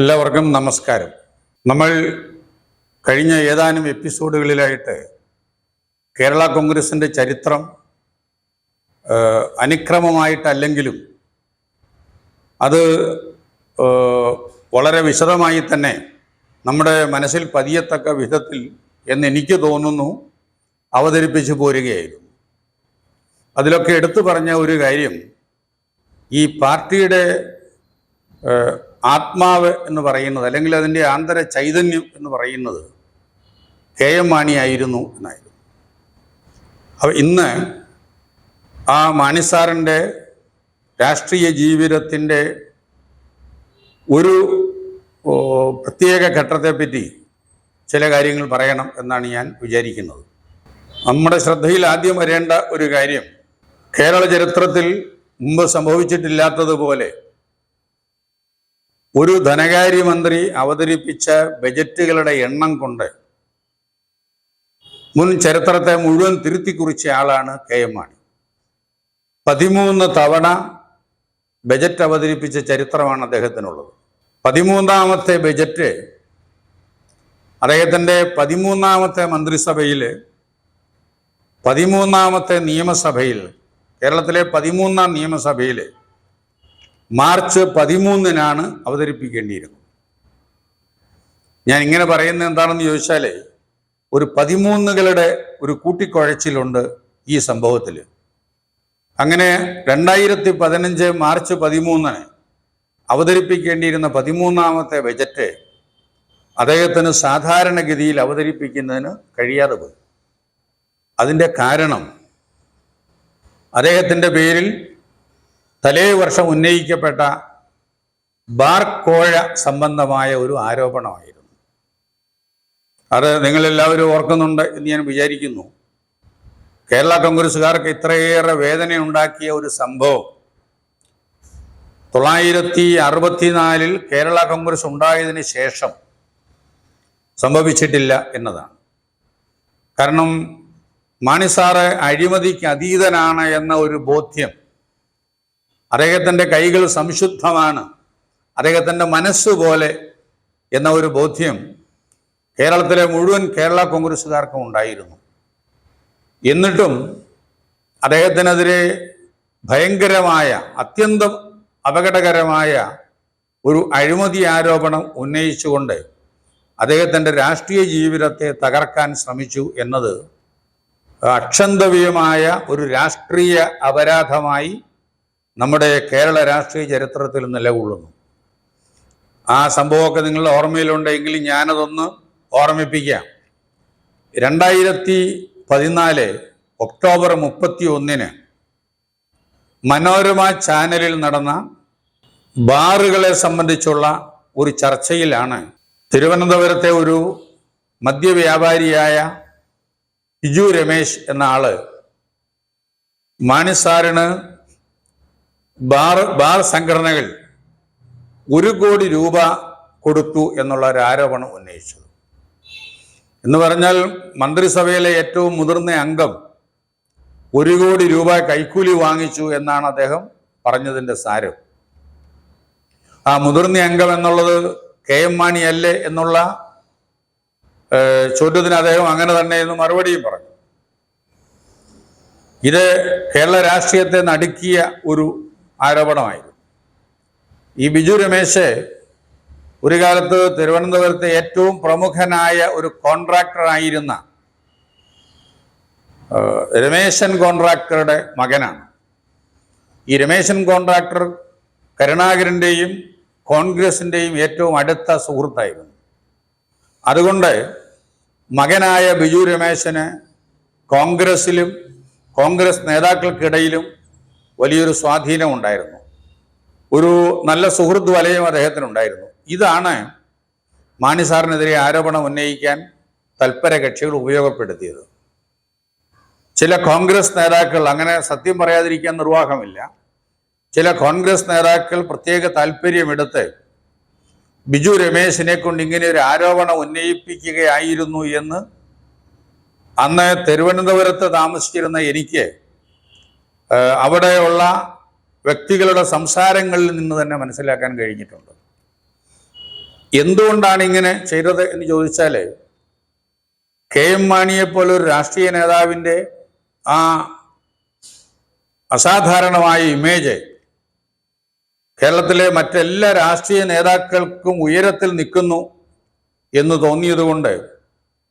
എല്ലാവർക്കും നമസ്കാരം. നമ്മൾ കഴിഞ്ഞ ഏതാനും എപ്പിസോഡുകളിലായിട്ട് കേരള കോൺഗ്രസിന്റെ ചരിത്രം അനുക്രമമായിട്ടല്ലെങ്കിലും അത് വളരെ വിശദമായി തന്നെ നമ്മുടെ മനസ്സിൽ പതിയത്തക്ക വിധത്തിൽ എന്ന് എനിക്ക് തോന്നുന്നു അവതരിപ്പിച്ചു പോരുകയായിരുന്നു. അതിലൊക്കെ എടുത്തു പറഞ്ഞ ഒരു കാര്യം ഈ പാർട്ടിയുടെ ആത്മാവ് എന്ന് പറയുന്നത് അല്ലെങ്കിൽ അതിന്റെ ആന്തര ചൈതന്യം എന്ന് പറയുന്നത് കെ എം മാണിയായിരുന്നു എന്നായിരുന്നു. അപ്പോൾ ഇന്ന് ആ മാണിസാറിന്റെ രാഷ്ട്രീയ ജീവിതത്തിന്റെ ഒരു പ്രത്യേക ഘട്ടത്തെപ്പറ്റി ചില കാര്യങ്ങൾ പറയണം എന്നാണ് ഞാൻ വിചാരിക്കുന്നത്. നമ്മുടെ ശ്രദ്ധയിൽ ആദ്യം വരേണ്ട ഒരു കാര്യം കേരള ചരിത്രത്തിൽ മുമ്പ് സംഭവിച്ചിട്ടില്ലാത്തതുപോലെ ഒരു ധനകാര്യമന്ത്രി അവതരിപ്പിച്ച ബജറ്റുകളുടെ എണ്ണം കൊണ്ട് മുൻ ചരിത്രത്തെ മുഴുവൻ തിരുത്തി കുറിച്ച ആളാണ് കെ എം മാണി. പതിമൂന്ന് തവണ ബജറ്റ് അവതരിപ്പിച്ച ചരിത്രമാണ് അദ്ദേഹത്തിനുള്ളത്. പതിമൂന്നാമത്തെ ബജറ്റ് അദ്ദേഹത്തിന്റെ പതിമൂന്നാമത്തെ മന്ത്രിസഭയിൽ പതിമൂന്നാമത്തെ നിയമസഭയിൽ കേരളത്തിലെ പതിമൂന്നാം നിയമസഭയിൽ മാർച്ച് പതിമൂന്നിനാണ് അവതരിപ്പിക്കേണ്ടിയിരുന്നത് ഞാൻ ഇങ്ങനെ പറയുന്നത് എന്താണെന്ന് ചോദിച്ചാൽ ഒരു പതിമൂന്നുകളുടെ ഒരു കൂട്ടിക്കുഴച്ചിലുണ്ട് ഈ സംഭവത്തിൽ അങ്ങനെ രണ്ടായിരത്തി പതിനഞ്ച് മാർച്ച് പതിമൂന്നിന് അവതരിപ്പിക്കേണ്ടിയിരുന്ന പതിമൂന്നാമത്തെ ബജറ്റ് അദ്ദേഹത്തിന് സാധാരണഗതിയിൽ അവതരിപ്പിക്കുന്നതിന് കഴിയാതെ പോയി. അതിന്റെ കാരണം അദ്ദേഹത്തിന്റെ പേരിൽ തലേ വർഷം ഉന്നയിക്കപ്പെട്ട ബാർ കോഴ സംബന്ധമായ ഒരു ആരോപണമായിരുന്നു. അത് നിങ്ങളെല്ലാവരും ഓർക്കുന്നുണ്ട് എന്ന് ഞാൻ വിചാരിക്കുന്നു. കേരള കോൺഗ്രസ്സുകാർക്ക് ഇത്രയേറെ വേദന ഉണ്ടാക്കിയ ഒരു സംഭവം. തൊള്ളായിരത്തി അറുപത്തിനാലിൽ കേരള കോൺഗ്രസ് ഉണ്ടായതിന് ശേഷം സംഭവിച്ചിട്ടില്ല എന്നതാണ്. കാരണം മാണിസാറ് അഴിമതിക്ക് അതീതനാണ് എന്ന ഒരു ബോധ്യം അദ്ദേഹത്തിന്റെ കൈകൾ സംശുദ്ധമാണ്. അദ്ദേഹത്തിന്റെ മനസ്സ് പോലെ എന്ന ഒരു ബോധ്യം കേരളത്തിലെ മുഴുവൻ കേരള കോൺഗ്രസ്സുകാർക്കും ഉണ്ടായിരുന്നു. എന്നിട്ടും അദ്ദേഹത്തിനെതിരെ ഭയങ്കരമായ അത്യന്തം അപകടകരമായ ഒരു അഴിമതി ആരോപണം ഉന്നയിച്ചുകൊണ്ട് അദ്ദേഹത്തിന്റെ രാഷ്ട്രീയ ജീവിതത്തെ തകർക്കാൻ ശ്രമിച്ചു എന്നത് അക്ഷന്തവ്യമായ ഒരു രാഷ്ട്രീയ അപരാധമായി നമ്മുടെ കേരള രാഷ്ട്രീയ ചരിത്രത്തിൽ നിലകൊള്ളുന്നു. ആ സംഭവമൊക്കെ നിങ്ങളുടെ ഓർമ്മയിലുണ്ടെങ്കിൽ ഞാനതൊന്ന് ഓർമ്മിപ്പിക്കാം. രണ്ടായിരത്തി പതിനാല് ഒക്ടോബർ മുപ്പത്തി ഒന്നിന് മനോരമ ചാനലിൽ നടന്ന ബാറുകളെ സംബന്ധിച്ചുള്ള ഒരു ചർച്ചയിലാണ് തിരുവനന്തപുരത്തെ ഒരു മദ്യവ്യാപാരിയായ ഹിജു രമേശ് എന്ന ആൾ മാണിസാറിന് ബാർ ബാർ സംഘടനകൾ ഒരു കോടി രൂപ കൊടുത്തു എന്നുള്ള ഒരു ആരോപണം ഉന്നയിച്ചത്. എന്ന് പറഞ്ഞാൽ മന്ത്രിസഭയിലെ ഏറ്റവും മുതിർന്ന അംഗം ഒരു കോടി രൂപ കൈക്കൂലി വാങ്ങിച്ചു എന്നാണ് അദ്ദേഹം പറഞ്ഞതിന്റെ സാരം. ആ മുതിർന്ന അംഗം എന്നുള്ളത് കെ എം മാണി അല്ലേ എന്നുള്ള ചോദ്യത്തിന് അദ്ദേഹം അങ്ങനെ തന്നെ എന്ന് മറുപടിയും പറഞ്ഞു. ഇത് കേരള രാഷ്ട്രീയത്തെ നടുക്കിയ ഒരു ആരോപണമായിരുന്നു. ഈ ബിജു രമേശ് ഒരു കാലത്ത് തിരുവനന്തപുരത്തെ ഏറ്റവും പ്രമുഖനായ ഒരു കോൺട്രാക്ടർ ആയിരുന്ന രമേശൻ കോൺട്രാക്ടറുടെ മകനാണ്. ഈ രമേശൻ കോൺട്രാക്ടർ കരുണാകരന്റെയും കോൺഗ്രസിന്റെയും ഏറ്റവും അടുത്ത സുഹൃത്തായിരുന്നു. അതുകൊണ്ട് മകനായ ബിജു രമേശന് കോൺഗ്രസിലും കോൺഗ്രസ് നേതാക്കൾക്കിടയിലും വലിയൊരു സ്വാധീനം ഉണ്ടായിരുന്നു. ഒരു നല്ല സുഹൃത്ത് വലയം അദ്ദേഹത്തിനുണ്ടായിരുന്നു. ഇതാണ് മാണി സാറിനെതിരെ ആരോപണം ഉന്നയിക്കാൻ തൽപര കക്ഷികൾ ഉപയോഗപ്പെടുത്തിയത്. ചില കോൺഗ്രസ് നേതാക്കൾ അങ്ങനെ സത്യം പറയാതിരിക്കാൻ നിർവാഹമില്ല. ചില കോൺഗ്രസ് നേതാക്കൾ പ്രത്യേക താല്പര്യമെടുത്ത് ബിജു രമേശിനെ കൊണ്ട് ഇങ്ങനെ ഒരു ആരോപണം ഉന്നയിപ്പിക്കുകയായിരുന്നു എന്ന് അന്ന് തിരുവനന്തപുരത്ത് താമസിച്ചിരുന്ന എനിക്ക് അവിടെയുള്ള വ്യക്തികളുടെ സംസാരങ്ങളിൽ നിന്ന് തന്നെ മനസ്സിലാക്കാൻ കഴിഞ്ഞിട്ടുണ്ട്. എന്തുകൊണ്ടാണ് ഇങ്ങനെ ചെയ്തത് എന്ന് ചോദിച്ചാൽ കെ എം മാണിയെ പോലെ ഒരു രാഷ്ട്രീയ നേതാവിന്റെ ആ അസാധാരണമായ ഇമേജ് കേരളത്തിലെ മറ്റെല്ലാ രാഷ്ട്രീയ നേതാക്കൾക്കും ഉയരത്തിൽ നിൽക്കുന്നു എന്ന് തോന്നിയതുകൊണ്ട്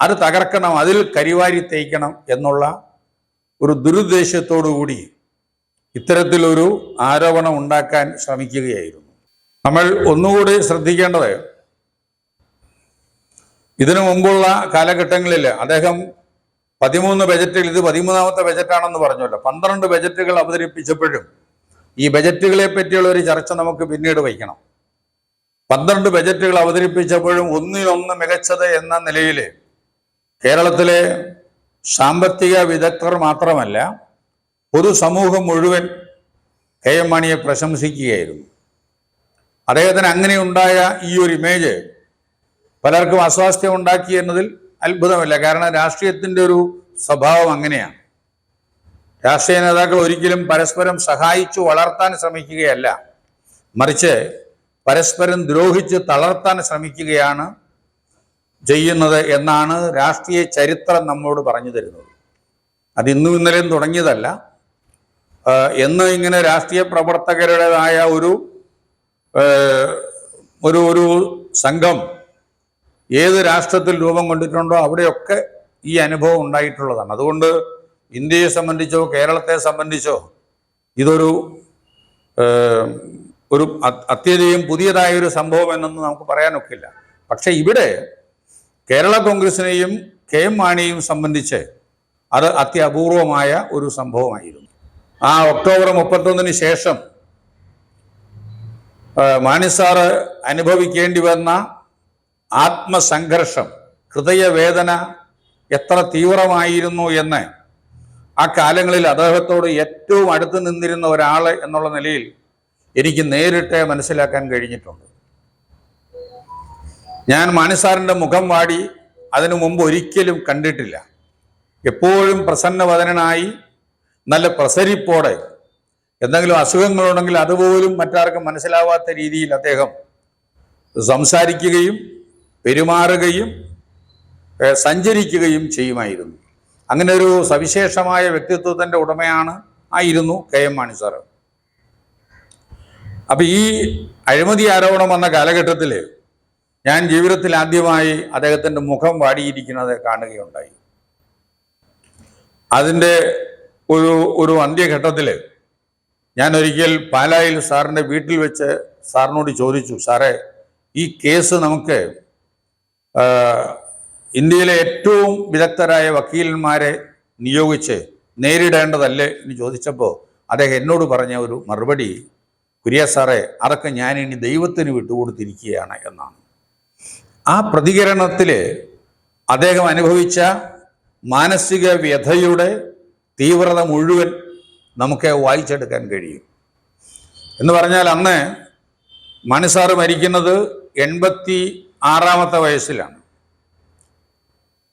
അത് തകർക്കണം അതിൽ കരിവാരി തേക്കണം എന്നുള്ള ഒരു ദുരുദ്ദേശത്തോടു കൂടി ഇത്തരത്തിലൊരു ആരോപണം ഉണ്ടാക്കാൻ ശ്രമിക്കുകയായിരുന്നു. നമ്മൾ ഒന്നുകൂടി ശ്രദ്ധിക്കേണ്ടത് ഇതിനു മുമ്പുള്ള കാലഘട്ടങ്ങളിൽ അദ്ദേഹം പതിമൂന്ന് ബജറ്റിൽ ഇത് പതിമൂന്നാമത്തെ ബജറ്റാണെന്ന് പറഞ്ഞല്ലോ. പന്ത്രണ്ട് ബജറ്റുകൾ അവതരിപ്പിച്ചപ്പോഴും ഈ ബജറ്റുകളെ പറ്റിയുള്ള ഒരു ചർച്ച നമുക്ക് പിന്നീട് വയ്ക്കണം. പന്ത്രണ്ട് ബജറ്റുകൾ അവതരിപ്പിച്ചപ്പോഴും ഒന്നിനൊന്ന് മികച്ചത് എന്ന നിലയിൽ കേരളത്തിലെ സാമ്പത്തിക വിദഗ്ധർ മാത്രമല്ല പൊതുസമൂഹം മുഴുവൻ കെ എം മാണിയെ പ്രശംസിക്കുകയായിരുന്നു. അദ്ദേഹത്തിന് അങ്ങനെ ഉണ്ടായ ഈ ഒരു ഇമേജ് പലർക്കും അസ്വാസ്ഥ്യം ഉണ്ടാക്കി എന്നതിൽ അത്ഭുതമല്ല. കാരണം രാഷ്ട്രീയത്തിന്റെ ഒരു സ്വഭാവം അങ്ങനെയാണ്. രാഷ്ട്രീയ നേതാക്കൾ ഒരിക്കലും പരസ്പരം സഹായിച്ചു വളർത്താൻ ശ്രമിക്കുകയല്ല. മറിച്ച് പരസ്പരം ദ്രോഹിച്ച് തളർത്താൻ ശ്രമിക്കുകയാണ് ചെയ്യുന്നത് എന്നാണ് രാഷ്ട്രീയ ചരിത്രം നമ്മോട് പറഞ്ഞു തരുന്നത്. അത് ഇന്നും ഇന്നലെയും തുടങ്ങിയതല്ല. എന്ന് ഇങ്ങനെ രാഷ്ട്രീയ പ്രവർത്തകരുടേതായ ഒരു ഒരു ഒരു സംഘം ഏത് രാഷ്ട്രത്തിൽ രൂപം കൊണ്ടിട്ടുണ്ടോ അവിടെയൊക്കെ ഈ അനുഭവം ഉണ്ടായിട്ടുള്ളതാണ്. അതുകൊണ്ട് ഇന്ത്യയെ സംബന്ധിച്ചോ കേരളത്തെ സംബന്ധിച്ചോ ഇതൊരു ഒരു അത്യധികം പുതിയതായ ഒരു സംഭവം എന്നൊന്നും നമുക്ക് പറയാനൊക്കില്ല. പക്ഷെ ഇവിടെ കേരള കോൺഗ്രസിനെയും കെ എം മാണിയും സംബന്ധിച്ച് അത് അത്യപൂർവമായ ഒരു സംഭവമായിരുന്നു. ആ ഒക്ടോബർ മുപ്പത്തൊന്നിന് ശേഷം മാണിസാറ് മാണി അനുഭവിക്കേണ്ടി വന്ന ആത്മസംഘർഷം ഹൃദയവേദന എത്ര തീവ്രമായിരുന്നു എന്ന് ആ കാലങ്ങളിൽ അദ്ദേഹത്തോട് ഏറ്റവും അടുത്ത് നിന്നിരുന്ന ഒരാൾ എന്നുള്ള നിലയിൽ എനിക്ക് നേരിട്ട് മനസ്സിലാക്കാൻ കഴിഞ്ഞിട്ടുണ്ട്. ഞാൻ മാണിസാറിന്റെ മുഖം വാടി അതിനു മുമ്പ് ഒരിക്കലും കണ്ടിട്ടില്ല. എപ്പോഴും പ്രസന്നവദനായി നല്ല പ്രസരിപ്പോടെ എന്തെങ്കിലും അസുഖങ്ങളുണ്ടെങ്കിൽ അതുപോലും മറ്റാർക്കും മനസ്സിലാവാത്ത രീതിയിൽ അദ്ദേഹം സംസാരിക്കുകയും പെരുമാറുകയും സഞ്ചരിക്കുകയും ചെയ്യുമായിരുന്നു. അങ്ങനെ ഒരു സവിശേഷമായ വ്യക്തിത്വത്തിന്റെ ഉടമയാണ് ആയിരുന്നു കെ എം മാണി സാറ്. അപ്പൊ ഈ അഴിമതി ആരോപണം വന്ന കാലഘട്ടത്തിൽ ഞാൻ ജീവിതത്തിൽ ആദ്യമായി അദ്ദേഹത്തിന്റെ മുഖം വാടിയിരിക്കുന്നത് കാണുകയുണ്ടായി. അതിന്റെ ഒരു ഒരു അന്ത്യഘട്ടത്തിൽ ഞാൻ ഒരിക്കൽ പാലായിൽ സാറിന്റെ വീട്ടിൽ വെച്ച് സാറിനോട് ചോദിച്ചു സാറേ ഈ കേസ് നമുക്ക് ഇന്ത്യയിലെ ഏറ്റവും വിദഗ്ധരായ വക്കീലന്മാരെ നിയോഗിച്ച് നേരിടേണ്ടതല്ലേ? എന്ന് ചോദിച്ചപ്പോൾ അദ്ദേഹം എന്നോട് പറഞ്ഞ ഒരു മറുപടി കുര്യ സാറേ അതൊക്കെ ഞാൻ ഇനി ദൈവത്തിന് വിട്ടുകൊടുത്തിരിക്കുകയാണ് എന്നാണ്. ആ പ്രതികരണത്തിൽ അദ്ദേഹം അനുഭവിച്ച മാനസിക വ്യഥയുടെ തീവ്രത മുഴുവൻ നമുക്ക് വായിച്ചെടുക്കാൻ കഴിയും. എന്ന് പറഞ്ഞാൽ അന്ന് മണിസാറ് മരിക്കുന്നത് എൺപത്തി ആറാമത്തെ വയസ്സിലാണ്.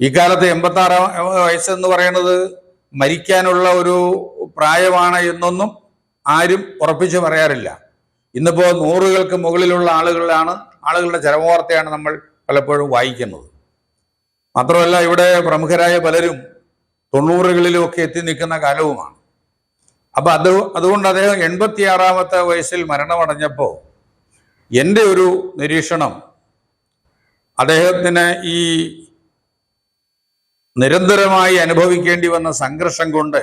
ഈ കാലത്ത് എൺപത്തി ആറാം വയസ്സെന്ന് പറയുന്നത് മരിക്കാനുള്ള ഒരു പ്രായമാണ് എന്നൊന്നും ആരും ഉറപ്പിച്ച് പറയാറില്ല. ഇന്നിപ്പോൾ നൂറുകൾക്ക് മുകളിലുള്ള ആളുകളാണ് ആളുകളുടെ ചരമവാർത്തയാണ് നമ്മൾ പലപ്പോഴും വായിക്കുന്നത്. മാത്രമല്ല ഇവിടെ പ്രമുഖരായ പലരും തൊണ്ണൂറുകളിലും ഒക്കെ എത്തി നിൽക്കുന്ന കാലവുമാണ്. അപ്പൊ അത് അതുകൊണ്ട് അദ്ദേഹം എൺപത്തിയാറാമത്തെ വയസ്സിൽ മരണമടഞ്ഞപ്പോൾ എന്റെ ഒരു നിരീക്ഷണം അദ്ദേഹത്തിന് ഈ നിരന്തരമായി അനുഭവിക്കേണ്ടി വന്ന സംഘർഷം കൊണ്ട്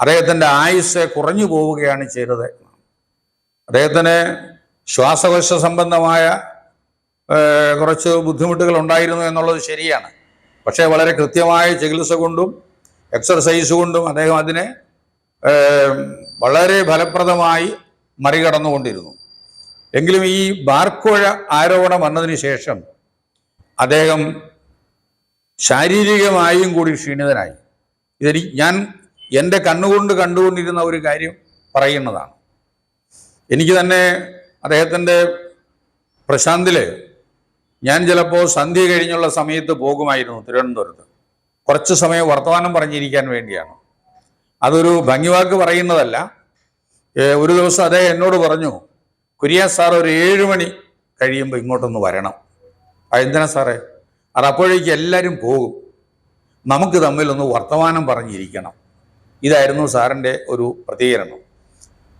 അദ്ദേഹത്തിന്റെ ആയുസ് കുറഞ്ഞു പോവുകയാണ് ചെയ്തത്. അദ്ദേഹത്തിന് ശ്വാസകോശ സംബന്ധമായ കുറച്ച് ബുദ്ധിമുട്ടുകൾ ഉണ്ടായിരുന്നു എന്നുള്ളത് ശരിയാണ്. പക്ഷേ വളരെ കൃത്യമായ ചികിത്സ കൊണ്ടും എക്സർസൈസ് കൊണ്ടും അദ്ദേഹം അതിനെ വളരെ ഫലപ്രദമായി മറികടന്നുകൊണ്ടിരുന്നു. എങ്കിലും ഈ ബാർക്കോഴ ആരോപണം വന്നതിന് ശേഷം അദ്ദേഹം ശാരീരികമായും കൂടി ക്ഷീണിതനായി. ഇതെനി ഞാൻ എന്റെ കണ്ണുകൊണ്ട് കണ്ടുകൊണ്ടിരുന്ന ഒരു കാര്യം പറയുന്നതാണ്. എനിക്ക് തന്നെ അദ്ദേഹത്തിന്റെ പ്രശാന്തിൽ ഞാൻ ചിലപ്പോൾ സന്ധ്യ കഴിഞ്ഞുള്ള സമയത്ത് പോകുമായിരുന്നു തിരുവനന്തപുരത്ത്. കുറച്ച് സമയം വർത്തമാനം പറഞ്ഞിരിക്കാൻ വേണ്ടിയാണ്. അതൊരു ഭംഗിവാക്ക് പറയുന്നതല്ല. ഒരു ദിവസം അദ്ദേഹം എന്നോട് പറഞ്ഞു കുര്യാ സാർ ഒരു ഏഴ് മണി കഴിയുമ്പോൾ ഇങ്ങോട്ടൊന്ന് വരണം. അതെന്തിനാ സാറേ? അത് അപ്പോഴേക്ക് എല്ലാവരും പോകും. നമുക്ക് തമ്മിലൊന്ന് വർത്തമാനം പറഞ്ഞിരിക്കണം. ഇതായിരുന്നു സാറിന്റെ ഒരു പ്രതികരണം.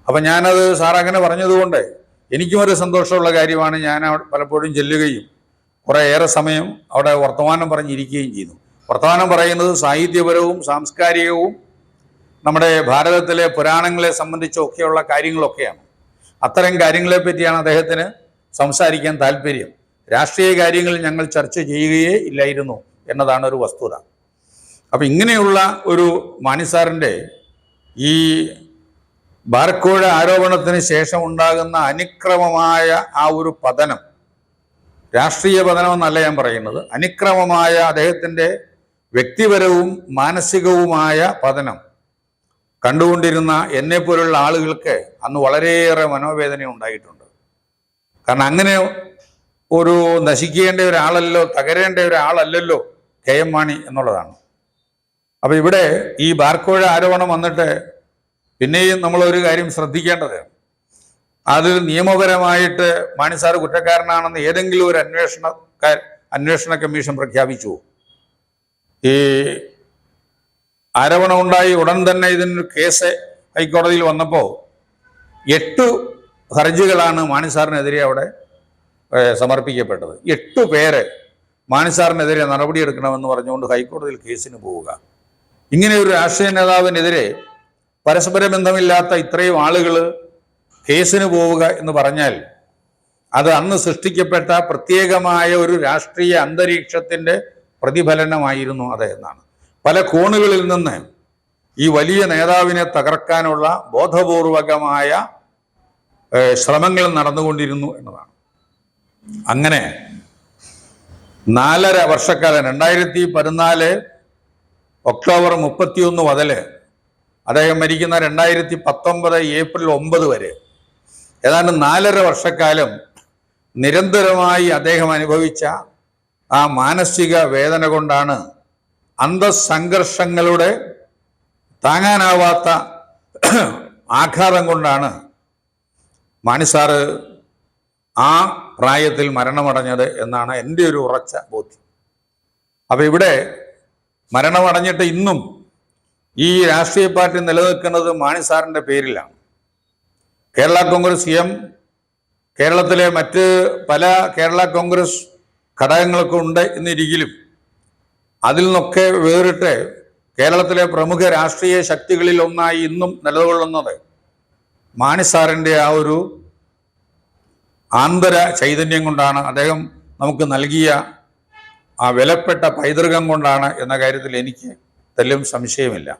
അപ്പം ഞാനത് സാർ അങ്ങനെ പറഞ്ഞതുകൊണ്ട് എനിക്കും ഒരു സന്തോഷമുള്ള കാര്യമാണ് ഞാൻ പലപ്പോഴും ചെല്ലുകയും കുറേ ഏറെ സമയം അവിടെ വർത്തമാനം പറഞ്ഞിരിക്കുകയും ചെയ്തു. വർത്തമാനം പറയുന്നത് സാഹിത്യപരവും സാംസ്കാരികവും നമ്മുടെ ഭാരതത്തിലെ പുരാണങ്ങളെ സംബന്ധിച്ചൊക്കെയുള്ള കാര്യങ്ങളൊക്കെയാണ്. അത്തരം കാര്യങ്ങളെ പറ്റിയാണ് അദ്ദേഹത്തിന് സംസാരിക്കാൻ താല്പര്യം. രാഷ്ട്രീയ കാര്യങ്ങൾ ഞങ്ങൾ ചർച്ച ചെയ്യുകയേ ഇല്ലായിരുന്നു എന്നതാണ് ഒരു വസ്തുത. അപ്പം ഇങ്ങനെയുള്ള ഒരു മാണിസാറിന്റെ ഈ ബാർക്കോഴ ആരോപണത്തിന് ശേഷം ഉണ്ടാകുന്ന അനുക്രമമായ ആ ഒരു പതനം രാഷ്ട്രീയ പതനമെന്നല്ല ഞാൻ പറയുന്നത്. അനുക്രമമായ അദ്ദേഹത്തിന്റെ വ്യക്തിപരവും മാനസികവുമായ പതനം കണ്ടുകൊണ്ടിരുന്ന എന്നെ പോലുള്ള ആളുകൾക്ക് അന്ന് വളരെയേറെ മനോവേദന ഉണ്ടായിട്ടുണ്ട്. കാരണം അങ്ങനെ ഒരു നശിക്കേണ്ട ഒരാളല്ലോ തകരേണ്ട ഒരാളല്ലല്ലോ കെ എം മാണി എന്നുള്ളതാണ്. അപ്പോൾ ഇവിടെ ഈ ബാർക്കോഴ ആരോപണം വന്നിട്ട് പിന്നെയും നമ്മളൊരു കാര്യം ശ്രദ്ധിക്കേണ്ടത് അതിൽ നിയമപരമായിട്ട് മാണി കുറ്റക്കാരനാണെന്ന് ഏതെങ്കിലും ഒരു അന്വേഷണ അന്വേഷണ കമ്മീഷൻ പ്രഖ്യാപിച്ചു. ഈ ആരോപണം ഉണ്ടായി ഉടൻ തന്നെ ഇതിനൊരു കേസ് ഹൈക്കോടതിയിൽ വന്നപ്പോൾ എട്ട് ഹർജികളാണ് മാണിസാറിനെതിരെ അവിടെ സമർപ്പിക്കപ്പെട്ടത്. എട്ടു പേര് മാണിസാറിനെതിരെ നടപടിയെടുക്കണമെന്ന് പറഞ്ഞുകൊണ്ട് ഹൈക്കോടതിയിൽ കേസിന് പോവുക. ഇങ്ങനെ ഒരു രാഷ്ട്രീയ നേതാവിനെതിരെ പരസ്പര ബന്ധമില്ലാത്ത ഇത്രയും ആളുകൾ കേസിന് പോവുക എന്ന് പറഞ്ഞാൽ അത് അന്ന് സൃഷ്ടിക്കപ്പെട്ട പ്രത്യേകമായ ഒരു രാഷ്ട്രീയ അന്തരീക്ഷത്തിന്റെ പ്രതിഫലനമായിരുന്നു അത് എന്നാണ്. പല കോണുകളിൽ നിന്ന് ഈ വലിയ നേതാവിനെ തകർക്കാനുള്ള ബോധപൂർവകമായ ശ്രമങ്ങൾ നടന്നുകൊണ്ടിരുന്നു എന്നതാണ്. അങ്ങനെ നാലര വർഷക്കാലം രണ്ടായിരത്തി പതിനാല് ഒക്ടോബർ മുപ്പത്തിയൊന്ന് മുതൽ അദ്ദേഹം മരിക്കുന്ന രണ്ടായിരത്തി പത്തൊമ്പത് ഏപ്രിൽ ഒമ്പത് വരെ ഏതാണ്ട് നാലര വർഷക്കാലം നിരന്തരമായി അദ്ദേഹം അനുഭവിച്ച ആ മാനസിക വേദന കൊണ്ടാണ് അന്തസംഘർഷങ്ങളുടെ താങ്ങാനാവാത്ത ആഘാതം കൊണ്ടാണ് മാണിസാറ് ആ പ്രായത്തിൽ മരണമടഞ്ഞത് എന്നാണ് എന്റെ ഒരു ഉറച്ച ബോധ്യം. അപ്പം ഇവിടെ മരണമടഞ്ഞിട്ട് ഇന്നും ഈ രാഷ്ട്രീയ പാർട്ടി നിലനിൽക്കുന്നത് മാണിസാറിന്റെ പേരിലാണ്. കേരള കോൺഗ്രസ് എം കേരളത്തിലെ മറ്റ് പല കേരള കോൺഗ്രസ് ഘടകങ്ങളൊക്കെ ഉണ്ട് എന്നിരിക്കലും അതിൽ നിന്നൊക്കെ വേറിട്ട് കേരളത്തിലെ പ്രമുഖ രാഷ്ട്രീയ ശക്തികളിൽ ഒന്നായി ഇന്നും നിലകൊള്ളുന്നത് മാണിസാറിന്റെ ആ ഒരു ആന്തര ചൈതന്യം കൊണ്ടാണ് അദ്ദേഹം നമുക്ക് നൽകിയ ആ വിലപ്പെട്ട പൈതൃകം കൊണ്ടാണ് എന്ന കാര്യത്തിൽ എനിക്ക് തെല്ലും സംശയമില്ല